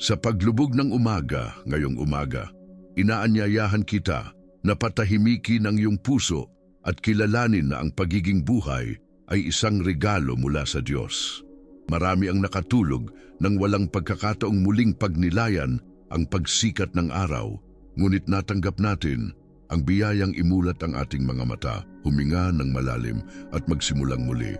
Sa paglubog ng umaga, ngayong umaga, inaanyayahan kita na patahimikin ang iyong puso at kilalanin na ang pagiging buhay ay isang regalo mula sa Diyos. Marami ang nakatulog nang walang pagkakataong muling pagnilayan ang pagsikat ng araw, ngunit natanggap natin ang biyayang imulat ang ating mga mata, huminga ng malalim at magsimulang muli.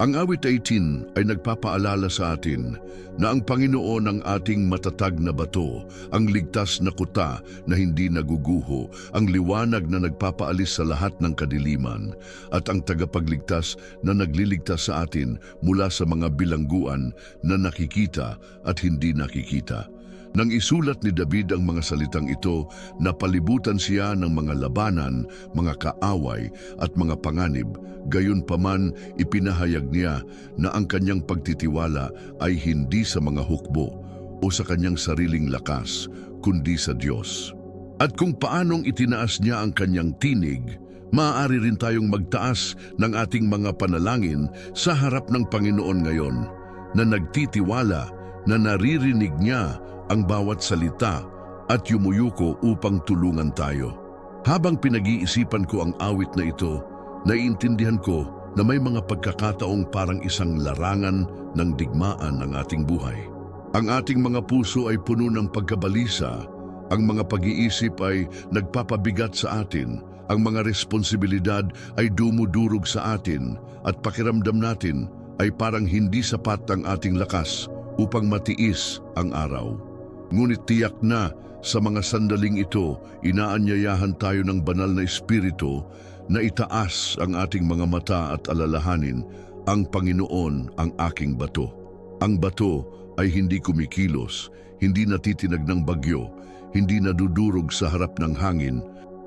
Ang awit 18 ay nagpapaalala sa atin na ang Panginoon ang ating matatag na bato, ang ligtas na kuta na hindi naguguho, ang liwanag na nagpapaalis sa lahat ng kadiliman, at ang tagapagligtas na nagliligtas sa atin mula sa mga bilangguan na nakikita at hindi nakikita. Nang isulat ni David ang mga salitang ito, napalibutan siya ng mga labanan, mga kaaway at mga panganib, gayon paman ipinahayag niya na ang kanyang pagtitiwala ay hindi sa mga hukbo o sa kanyang sariling lakas, kundi sa Diyos. At kung paanong itinaas niya ang kanyang tinig, maaari rin tayong magtaas ng ating mga panalangin sa harap ng Panginoon ngayon na nagtitiwala na naririnig niya ang bawat salita at yumuyuko upang tulungan tayo. Habang pinag-iisipan ko ang awit na ito, naiintindihan ko na may mga pagkakataong parang isang larangan ng digmaan ng ating buhay. Ang ating mga puso ay puno ng pagkabalisa, ang mga pag-iisip ay nagpapabigat sa atin, ang mga responsibilidad ay dumudurog sa atin at pakiramdam natin ay parang hindi sapat ang ating lakas upang matiis ang araw. Ngunit tiyak na sa mga sandaling ito, inaanyayahan tayo ng banal na espiritu na itaas ang ating mga mata at alalahanin, ang Panginoon ang aking bato. Ang bato ay hindi kumikilos, hindi natitinag ng bagyo, hindi nadudurog sa harap ng hangin.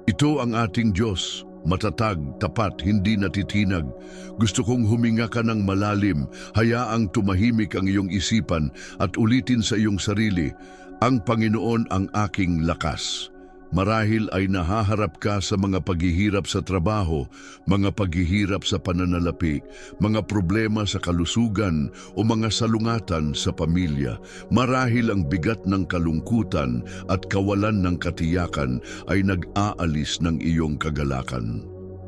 Ito ang ating Diyos, matatag, tapat, hindi natitinag. Gusto kong huminga ka ng malalim, hayaang tumahimik ang iyong isipan at ulitin sa iyong sarili, ang Panginoon ang aking lakas. Marahil ay nahaharap ka sa mga paghihirap sa trabaho, mga paghihirap sa pananalapi, mga problema sa kalusugan o mga salungatan sa pamilya. Marahil ang bigat ng kalungkutan at kawalan ng katiyakan ay nag-aalis ng iyong kagalakan.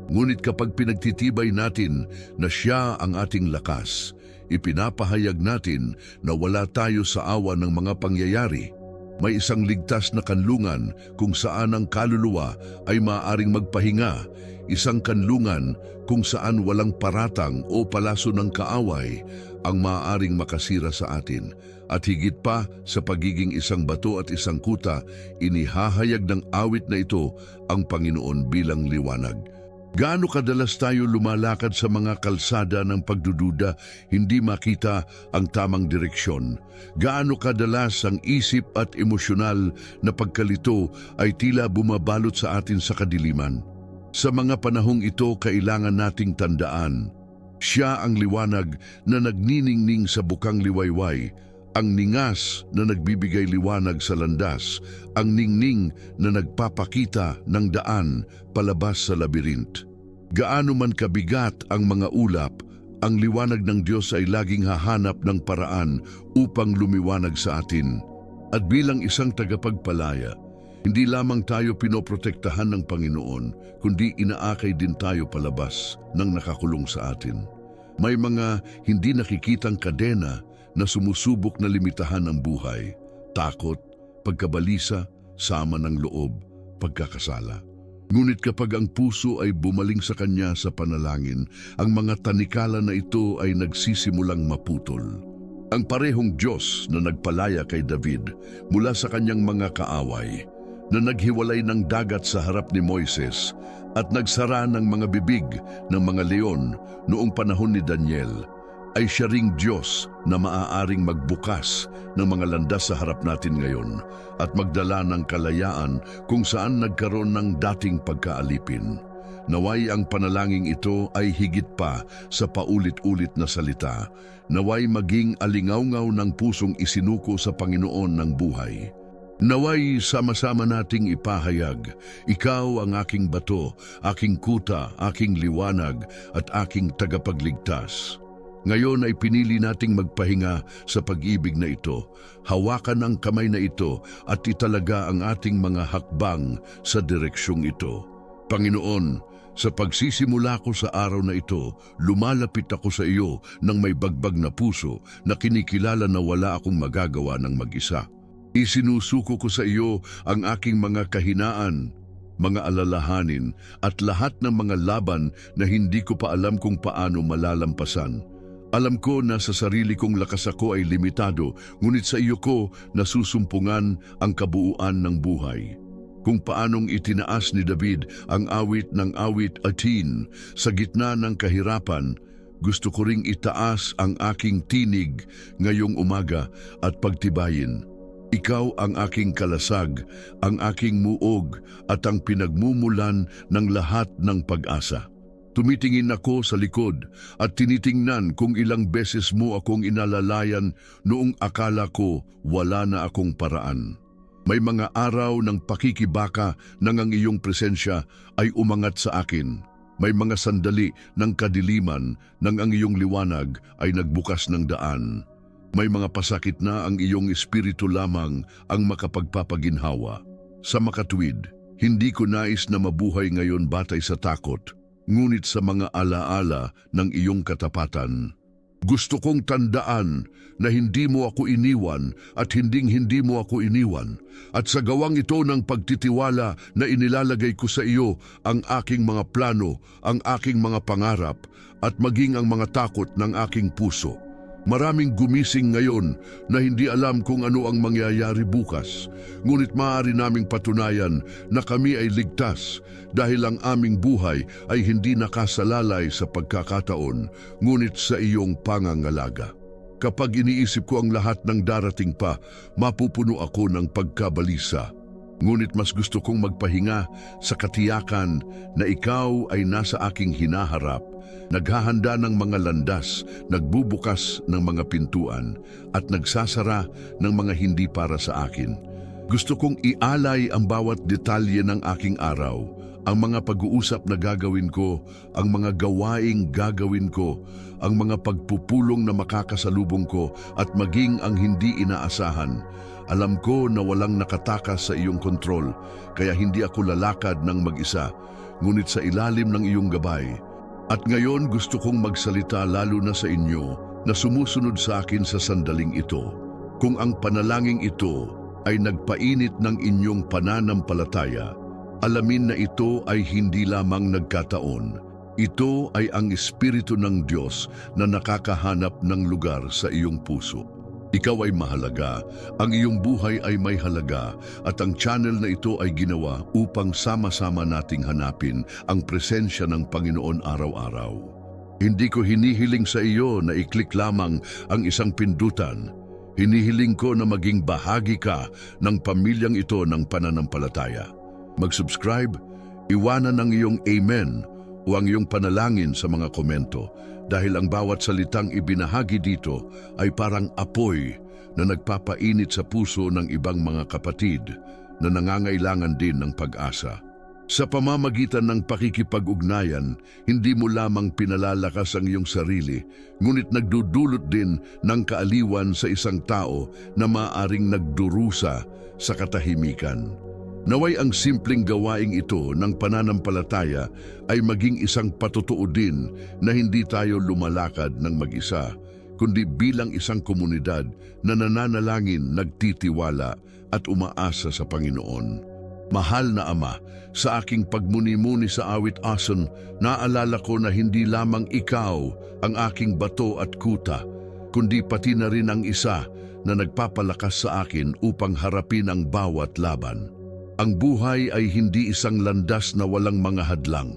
Ngunit kapag pinagtitibay natin na siya ang ating lakas, ipinapahayag natin na wala tayo sa awa ng mga pangyayari. May isang ligtas na kanlungan kung saan ang kaluluwa ay maaaring magpahinga, isang kanlungan kung saan walang paratang o palaso ng kaaway ang maaaring makasira sa atin. At higit pa sa pagiging isang bato at isang kuta, inihahayag ng awit na ito ang Panginoon bilang liwanag. Gaano kadalas tayo lumalakad sa mga kalsada ng pagdududa, hindi makita ang tamang direksyon? Gaano kadalas ang isip at emosyonal na pagkalito ay tila bumabalot sa atin sa kadiliman? Sa mga panahong ito, kailangan nating tandaan, siya ang liwanag na nagniningning sa bukang liwayway, ang ningas na nagbibigay liwanag sa landas, ang ningning na nagpapakita ng daan palabas sa labirint. Gaano man kabigat ang mga ulap, ang liwanag ng Diyos ay laging hahanap ng paraan upang lumiwanag sa atin. At bilang isang tagapagpalaya, hindi lamang tayo pinoprotektahan ng Panginoon, kundi inaakay din tayo palabas ng nakakulong sa atin. May mga hindi nakikitang kadena na sumusubok na limitahan ang buhay, takot, pagkabalisa, sama ng loob, pagkakasala. Ngunit kapag ang puso ay bumaling sa Kanya sa panalangin, ang mga tanikala na ito ay nagsisimulang maputol. Ang parehong Diyos na nagpalaya kay David mula sa kanyang mga kaaway, na naghiwalay ng dagat sa harap ni Moises at nagsara ng mga bibig ng mga leon noong panahon ni Daniel, ay siya ring Diyos na maaaring magbukas ng mga landas sa harap natin ngayon at magdala ng kalayaan kung saan nagkaroon ng dating pagkaalipin. Naway ang panalangin ito ay higit pa sa paulit-ulit na salita. Naway maging alingawngaw ng pusong isinuko sa Panginoon ng buhay. Naway sama-sama nating ipahayag, Ikaw ang aking bato, aking kuta, aking liwanag, at aking tagapagligtas. Ngayon ay pinili nating magpahinga sa pag-ibig na ito. Hawakan ang kamay na ito at italaga ang ating mga hakbang sa direksyong ito. Panginoon, sa pagsisimula ko sa araw na ito, lumalapit ako sa iyo ng may bagbag na puso na kinikilala na wala akong magagawa ng mag-isa. Isinusuko ko sa iyo ang aking mga kahinaan, mga alalahanin at lahat ng mga laban na hindi ko pa alam kung paano malalampasan. Alam ko na sa sarili kong lakas ako ay limitado, ngunit sa iyo ko nasusumpungan ang kabuuan ng buhay. Kung paanong itinaas ni David ang awit ng awit atin sa gitna ng kahirapan, gusto ko ring itaas ang aking tinig ngayong umaga at pagtibayin. Ikaw ang aking kalasag, ang aking muog at ang pinagmumulan ng lahat ng pag-asa. Tumitingin ako sa likod at tinitingnan kung ilang beses mo akong inalalayan noong akala ko wala na akong paraan. May mga araw ng pakikibaka nang ang iyong presensya ay umangat sa akin. May mga sandali ng kadiliman nang ang iyong liwanag ay nagbukas ng daan. May mga pasakit na ang iyong espiritu lamang ang makapagpapaginhawa. Sa makatwid, hindi ko nais na mabuhay ngayon batay sa takot, ngunit sa mga alaala ng iyong katapatan. Gusto kong tandaan na hindi mo ako iniwan at hinding hindi mo ako iniwan. At sa gawang ito ng pagtitiwala na inilalagay ko sa iyo ang aking mga plano, ang aking mga pangarap at maging ang mga takot ng aking puso. Maraming gumising ngayon na hindi alam kung ano ang mangyayari bukas. Ngunit maaari naming patunayan na kami ay ligtas dahil ang aming buhay ay hindi nakasalalay sa pagkakataon, ngunit sa iyong pangangalaga. Kapag iniisip ko ang lahat ng darating pa, mapupuno ako ng pagkabalisa. Ngunit mas gusto kong magpahinga sa katiyakan na ikaw ay nasa aking hinaharap, naghahanda ng mga landas, nagbubukas ng mga pintuan, at nagsasara ng mga hindi para sa akin. Gusto kong ialay ang bawat detalye ng aking araw, ang mga pag-uusap na gagawin ko, ang mga gawaing gagawin ko, ang mga pagpupulong na makakasalubong ko at maging ang hindi inaasahan. Alam ko na walang nakatakas sa iyong kontrol, kaya hindi ako lalakad ng mag-isa, ngunit sa ilalim ng iyong gabay. At ngayon gusto kong magsalita lalo na sa inyo na sumusunod sa akin sa sandaling ito. Kung ang panalangin ito ay nagpainit ng inyong pananampalataya, alamin na ito ay hindi lamang nagkataon. Ito ay ang Espiritu ng Diyos na nakakahanap ng lugar sa iyong puso. Ikaw ay mahalaga, ang iyong buhay ay may halaga at ang channel na ito ay ginawa upang sama-sama nating hanapin ang presensya ng Panginoon araw-araw. Hindi ko hinihiling sa iyo na i-click lamang ang isang pindutan. Hinihiling ko na maging bahagi ka ng pamilyang ito ng pananampalataya. Mag-subscribe, iwanan ang iyong amen o ang iyong panalangin sa mga komento dahil ang bawat salitang ibinahagi dito ay parang apoy na nagpapainit sa puso ng ibang mga kapatid na nangangailangan din ng pag-asa. Sa pamamagitan ng pakikipag-ugnayan, hindi mo lamang pinalalakas ang iyong sarili, ngunit nagdudulot din ng kaaliwan sa isang tao na maaring nagdurusa sa katahimikan. Naway ang simpleng gawaing ito ng pananampalataya ay maging isang patutuo din na hindi tayo lumalakad ng mag-isa, kundi bilang isang komunidad na nananalangin, nagtitiwala at umaasa sa Panginoon. Mahal na Ama, sa aking pagmuni-muni sa awit ason, naalala ko na hindi lamang ikaw ang aking bato at kuta, kundi pati na rin ang isa na nagpapalakas sa akin upang harapin ang bawat laban. Ang buhay ay hindi isang landas na walang mga hadlang.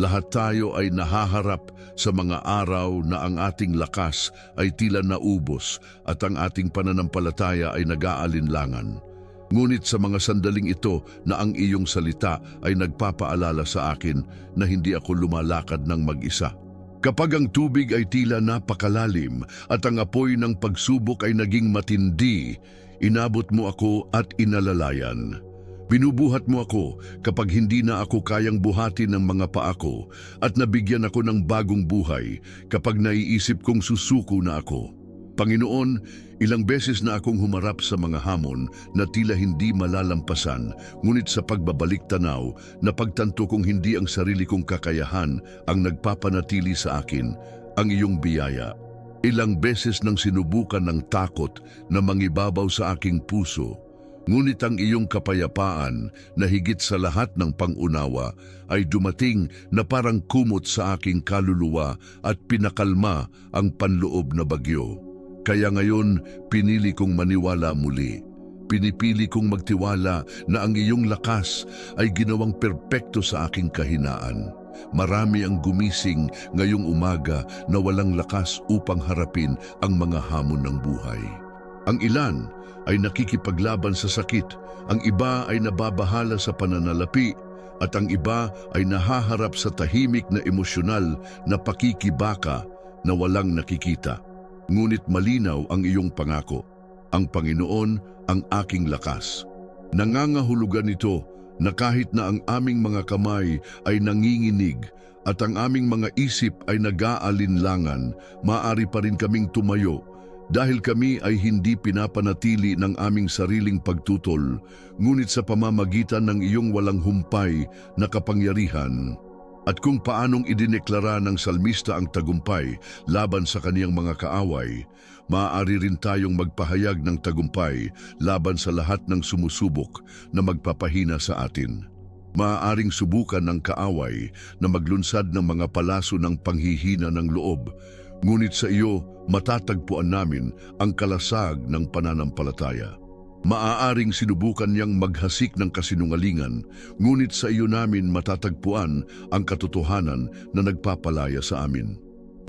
Lahat tayo ay nahaharap sa mga araw na ang ating lakas ay tila naubos at ang ating pananampalataya ay nag-aalinlangan. Ngunit sa mga sandaling ito na ang iyong salita ay nagpapaalala sa akin na hindi ako lumalakad ng mag-isa. Kapag ang tubig ay tila napakalalim at ang apoy ng pagsubok ay naging matindi, inabot mo ako at inalalayan. Binubuhat mo ako kapag hindi na ako kayang buhatin ng mga paa ko at nabigyan ako ng bagong buhay kapag naiisip kong susuko na ako. Panginoon, ilang beses na akong humarap sa mga hamon na tila hindi malalampasan, ngunit sa pagbabalik tanaw, napagtanto kong hindi ang sarili kong kakayahan ang nagpapanatili sa akin, ang iyong biyaya. Ilang beses nang sinubukan ng takot na mangibabaw sa aking puso, ngunit ang iyong kapayapaan na higit sa lahat ng pangunawa ay dumating na parang kumot sa aking kaluluwa at pinakalma ang panloob na bagyo. Kaya ngayon, pinili kong maniwala muli. Pinipili kong magtiwala na ang iyong lakas ay ginawang perpekto sa aking kahinaan. Marami ang gumising ngayong umaga na walang lakas upang harapin ang mga hamon ng buhay. Ang ilan ay nakikipaglaban sa sakit, ang iba ay nababahala sa pananalapi, at ang iba ay nahaharap sa tahimik na emosyonal na pakikibaka na walang nakikita. Ngunit malinaw ang iyong pangako, ang Panginoon ang aking lakas. Nangangahulugan ito na kahit na ang aming mga kamay ay nanginginig at ang aming mga isip ay nag-aalinlangan, maaari pa rin kaming tumayo dahil kami ay hindi pinapanatili ng aming sariling pagtutol, ngunit sa pamamagitan ng iyong walang humpay na kapangyarihan. At kung paanong idineklara ng salmista ang tagumpay laban sa kaniyang mga kaaway, maaari rin tayong magpahayag ng tagumpay laban sa lahat ng sumusubok na magpapahina sa atin. Maaaring subukan ng kaaway na maglunsad ng mga palaso ng panghihina ng loob, ngunit sa iyo matatagpuan namin ang kalasag ng pananampalataya. Maaaring sinubukan niyang maghasik ng kasinungalingan, ngunit sa iyo namin matatagpuan ang katotohanan na nagpapalaya sa amin.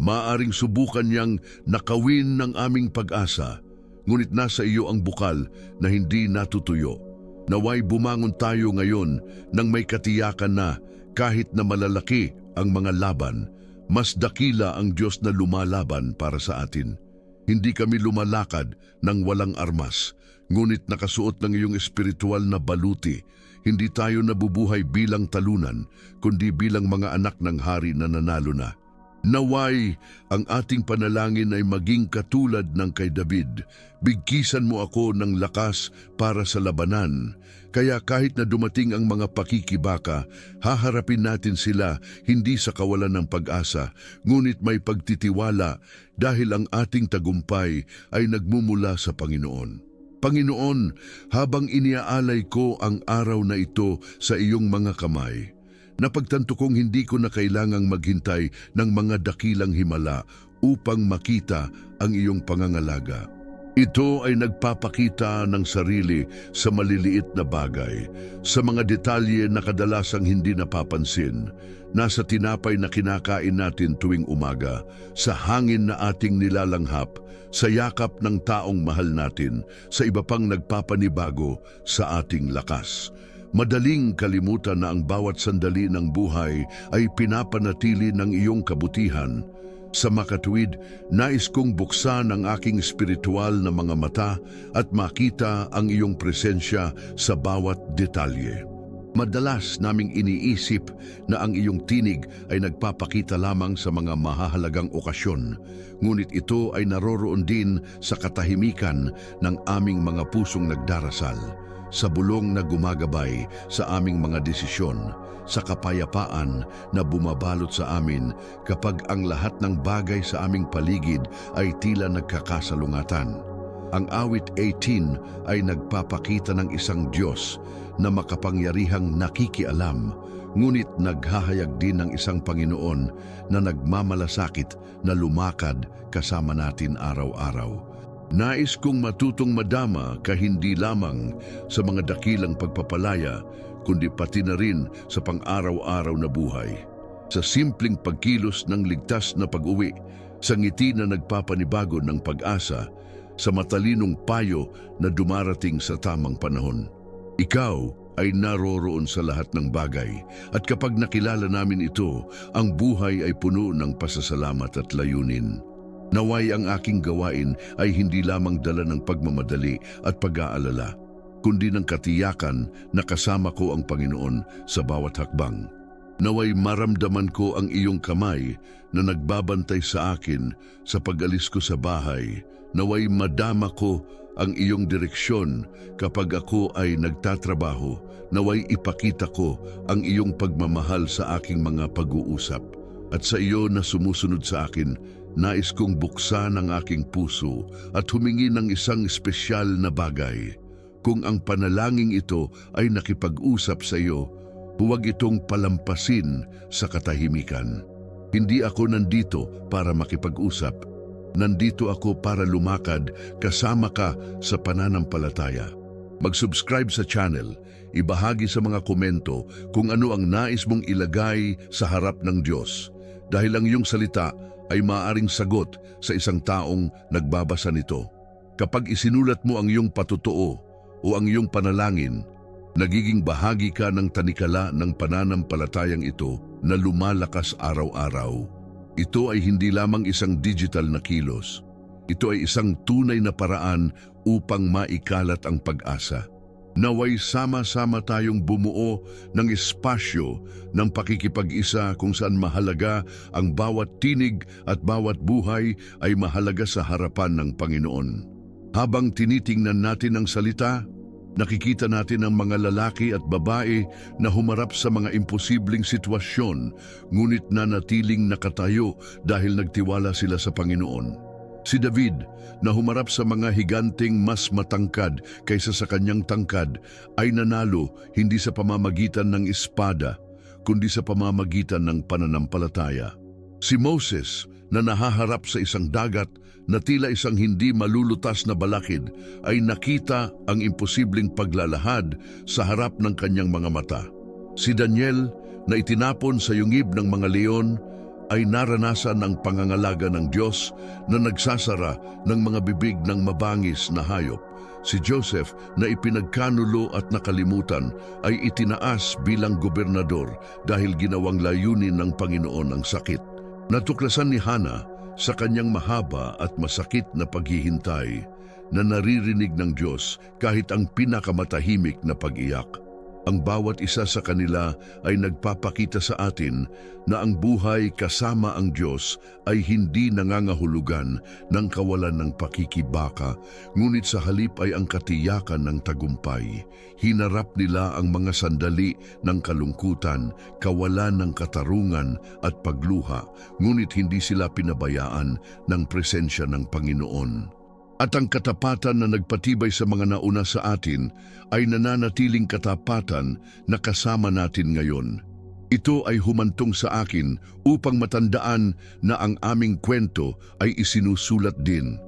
Maaaring subukan niyang nakawin ng aming pag-asa, ngunit nasa iyo ang bukal na hindi natutuyo. Naway bumangon tayo ngayon nang may katiyakan na kahit na malalaki ang mga laban, mas dakila ang Diyos na lumalaban para sa atin. Hindi kami lumalakad ng walang armas, ngunit nakasuot ng iyong espiritual na baluti. Hindi tayo nabubuhay bilang talunan, kundi bilang mga anak ng hari na nanalo na. Naway, ang ating panalangin ay maging katulad ng kay David. Bigkisan mo ako ng lakas para sa labanan. Kaya kahit na dumating ang mga pakikibaka, haharapin natin sila hindi sa kawalan ng pag-asa, ngunit may pagtitiwala dahil ang ating tagumpay ay nagmumula sa Panginoon. Panginoon, habang iniaalay ko ang araw na ito sa iyong mga kamay, napagtanto kong hindi ko na kailangang maghintay ng mga dakilang himala upang makita ang iyong pangangalaga. Ito ay nagpapakita ng sarili sa maliliit na bagay, sa mga detalye na kadalasang hindi napapansin, nasa tinapay na kinakain natin tuwing umaga, sa hangin na ating nilalanghap, sa yakap ng taong mahal natin, sa iba pang nagpapanibago sa ating lakas. Madaling kalimutan na ang bawat sandali ng buhay ay pinapanatili ng iyong kabutihan. Sa makatuwid, nais kong buksan ang aking espiritual na mga mata at makita ang iyong presensya sa bawat detalye. Madalas naming iniisip na ang iyong tinig ay nagpapakita lamang sa mga mahahalagang okasyon, ngunit ito ay naroroon din sa katahimikan ng aming mga pusong nagdarasal, sa bulong na gumagabay sa aming mga desisyon, sa kapayapaan na bumabalot sa amin kapag ang lahat ng bagay sa aming paligid ay tila nagkakasalungatan. Ang awit 18 ay nagpapakita ng isang Diyos na makapangyarihang nakikialam, ngunit naghahayag din ng isang Panginoon na nagmamalasakit na lumakad kasama natin araw-araw. Nais kong matutong madama ka hindi lamang sa mga dakilang pagpapalaya, kundi pati na rin sa pang-araw-araw na buhay. Sa simpleng pagkilos ng ligtas na pag-uwi, sa ngiti na nagpapanibago ng pag-asa, sa matalinong payo na dumarating sa tamang panahon. Ikaw ay naroroon sa lahat ng bagay at kapag nakilala namin ito, ang buhay ay puno ng pasasalamat at layunin. Naway ang aking gawain ay hindi lamang dala ng pagmamadali at pag-aalala. kundi ng katiyakan na kasama ko ang Panginoon sa bawat hakbang. Naway maramdaman ko ang iyong kamay na nagbabantay sa akin sa pag-alis ko sa bahay. Naway madama ko ang iyong direksyon kapag ako ay nagtatrabaho. Naway ipakita ko ang iyong pagmamahal sa aking mga pag-uusap. At sa iyo na sumusunod sa akin, nais kong buksan ang aking puso at humingi ng isang espesyal na bagay. Kung ang panalangin ito ay nakipag-usap sa iyo, huwag itong palampasin sa katahimikan. Hindi ako nandito para makipag-usap. Nandito ako para lumakad kasama ka sa pananampalataya. Mag-subscribe sa channel, ibahagi sa mga komento kung ano ang nais mong ilagay sa harap ng Diyos. Dahil ang iyong salita ay maaring sagot sa isang taong nagbabasa nito. Kapag isinulat mo ang iyong patutuo o ang iyong panalangin, nagiging bahagi ka ng tanikala ng pananampalatayang ito na lumalakas araw-araw. Ito ay hindi lamang isang digital na kilos. Ito ay isang tunay na paraan upang maikalat ang pag-asa. Naway sama-sama tayong bumuo ng espasyo ng pakikipag-isa kung saan mahalaga ang bawat tinig at bawat buhay ay mahalaga sa harapan ng Panginoon. Habang tinitingnan natin ang salita, nakikita natin ang mga lalaki at babae na humarap sa mga imposibleng sitwasyon ngunit nanatiling nakatayo dahil nagtiwala sila sa Panginoon. Si David, na humarap sa mga higanting mas matangkad kaysa sa kanyang tangkad, ay nanalo hindi sa pamamagitan ng espada, kundi sa pamamagitan ng pananampalataya. Si Moses, na nahaharap sa isang dagat na tila isang hindi malulutas na balakid, ay nakita ang imposibleng paglalahad sa harap ng kanyang mga mata. Si Daniel, na itinapon sa yungib ng mga leon, ay naranasan ang pangangalaga ng Diyos na nagsasara ng mga bibig ng mabangis na hayop. Si Joseph na ipinagkanulo at nakalimutan ay itinaas bilang gobernador dahil ginawang layunin ng Panginoon ang sakit. Natuklasan ni Hana sa kanyang mahaba at masakit na paghihintay na naririnig ng Diyos kahit ang pinakamatahimik na pag-iyak. Ang bawat isa sa kanila ay nagpapakita sa atin na ang buhay kasama ang Diyos ay hindi nangangahulugan ng kawalan ng pakikibaka, ngunit sa halip ay ang katiyakan ng tagumpay. Hinarap nila ang mga sandali ng kalungkutan, kawalan ng katarungan at pagluha, ngunit hindi sila pinabayaan ng presensya ng Panginoon. At ang katapatan na nagpatibay sa mga nauna sa atin ay nananatiling katapatan na kasama natin ngayon. Ito ay humantong sa akin upang matandaan na ang aming kwento ay isinusulat din.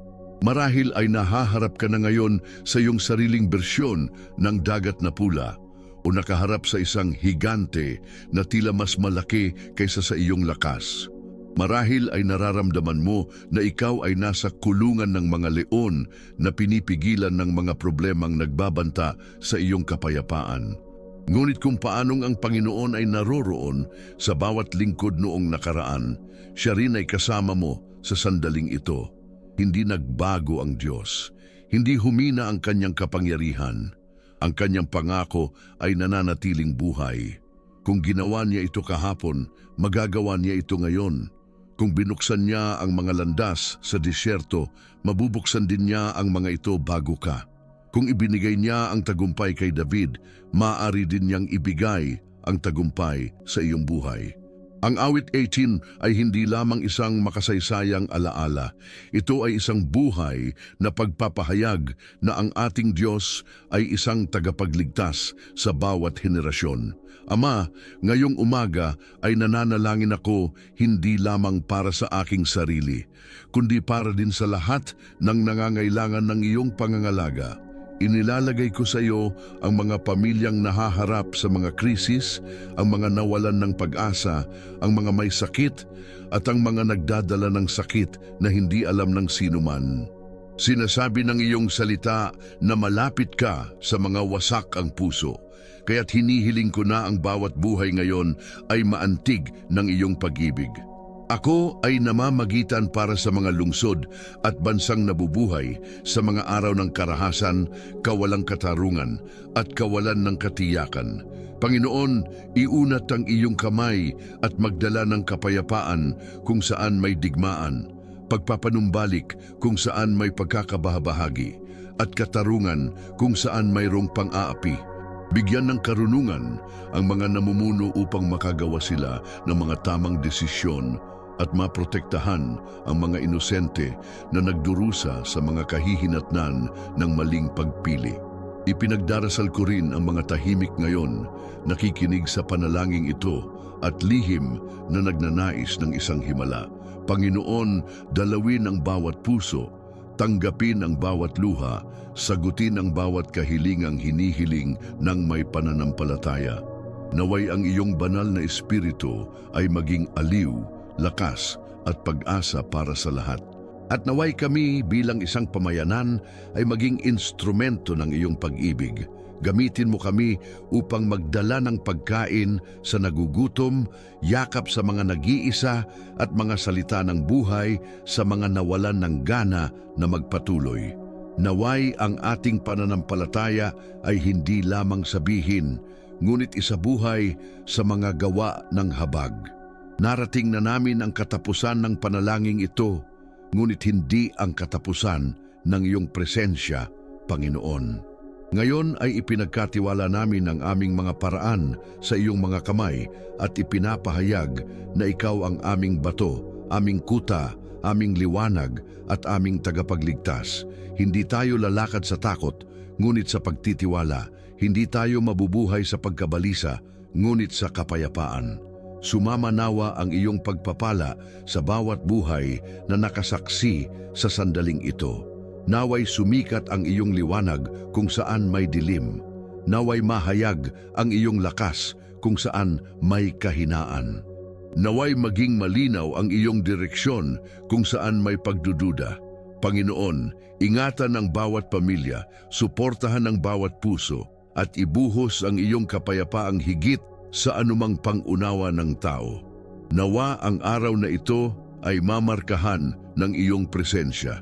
Marahil ay nahaharap ka na ngayon sa iyong sariling bersyon ng dagat na pula o nakaharap sa isang higante na tila mas malaki kaysa sa iyong lakas. Marahil ay nararamdaman mo na ikaw ay nasa kulungan ng mga leon na pinipigilan ng mga problemang nagbabanta sa iyong kapayapaan. Ngunit kung paanong ang Panginoon ay naroroon sa bawat lingkod noong nakaraan, siya rin ay kasama mo sa sandaling ito. Hindi nagbago ang Diyos. Hindi humina ang kanyang kapangyarihan. Ang kanyang pangako ay nananatiling buhay. Kung ginawa niya ito kahapon, magagawa niya ito ngayon. Kung binuksan niya ang mga landas sa disyerto, mabubuksan din niya ang mga ito bago ka. Kung ibinigay niya ang tagumpay kay David, maaari din niyang ibigay ang tagumpay sa iyong buhay. Ang awit 18 ay hindi lamang isang makasaysayang alaala. Ito ay isang buhay na pagpapahayag na ang ating Diyos ay isang tagapagligtas sa bawat henerasyon. Ama, ngayong umaga ay nananalangin ako hindi lamang para sa aking sarili, kundi para din sa lahat ng nangangailangan ng iyong pangangalaga. Inilalagay ko sa iyo ang mga pamilyang nahaharap sa mga krisis, ang mga nawalan ng pag-asa, ang mga may sakit, at ang mga nagdadala ng sakit na hindi alam ng sinuman. Sinasabi ng iyong salita na malapit ka sa mga wasak ang puso, kaya't hinihiling ko na ang bawat buhay ngayon ay maantig ng iyong pag-ibig. Ako ay namamagitan para sa mga lungsod at bansang nabubuhay sa mga araw ng karahasan, kawalang katarungan at kawalan ng katiyakan. Panginoon, iunat ang iyong kamay at magdala ng kapayapaan kung saan may digmaan, pagpapanumbalik kung saan may pagkakabahabahagi, at katarungan kung saan mayroong pang-aapi. Bigyan ng karunungan ang mga namumuno upang makagawa sila ng mga tamang desisyon at maprotektahan ang mga inosente na nagdurusa sa mga kahihinatnan ng maling pagpili. Ipinagdarasal ko rin ang mga tahimik ngayon, nakikinig sa panalangin ito at lihim na nagnanais ng isang himala. Panginoon, dalawin ang bawat puso, tanggapin ang bawat luha, sagutin ang bawat kahilingang hinihiling ng may pananampalataya. Naway ang iyong banal na espiritu ay maging aliw, lakas at pag-asa para sa lahat. At naway kami bilang isang pamayanan ay maging instrumento ng iyong pag-ibig. Gamitin mo kami upang magdala ng pagkain sa nagugutom, yakap sa mga nag-iisa at mga salita ng buhay sa mga nawalan ng gana na magpatuloy. Naway ang ating pananampalataya ay hindi lamang sabihin, ngunit isabuhay sa mga gawa ng habag. Narating na namin ang katapusan ng panalangin ito, ngunit hindi ang katapusan ng iyong presensya, Panginoon. Ngayon ay ipinagkatiwala namin ang aming mga paraan sa iyong mga kamay at ipinapahayag na ikaw ang aming bato, aming kuta, aming liwanag at aming tagapagligtas. Hindi tayo lalakad sa takot, ngunit sa pagtitiwala. Hindi tayo mabubuhay sa pagkabalisa, ngunit sa kapayapaan. Sumama nawa ang iyong pagpapala sa bawat buhay na nakasaksi sa sandaling ito. Naway sumikat ang iyong liwanag kung saan may dilim. Naway mahayag ang iyong lakas kung saan may kahinaan. Naway maging malinaw ang iyong direksyon kung saan may pagdududa. Panginoon, ingatan ang bawat pamilya, suportahan ang bawat puso, at ibuhos ang iyong kapayapaang higit sa anumang pangunawa ng tao. Nawa ang araw na ito ay mamarkahan ng iyong presensya.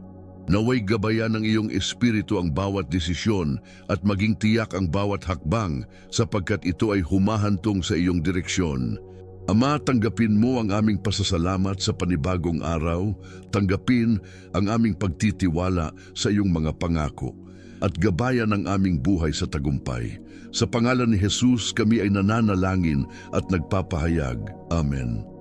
Naway gabayan ng iyong espiritu ang bawat desisyon at maging tiyak ang bawat hakbang sapagkat ito ay humahantong sa iyong direksyon. Ama, tanggapin mo ang aming pasasalamat sa panibagong araw, tanggapin ang aming pagtitiwala sa iyong mga pangako, at gabayan ang aming buhay sa tagumpay. Sa pangalan ni Jesus kami ay nananalangin at nagpapahayag. Amen.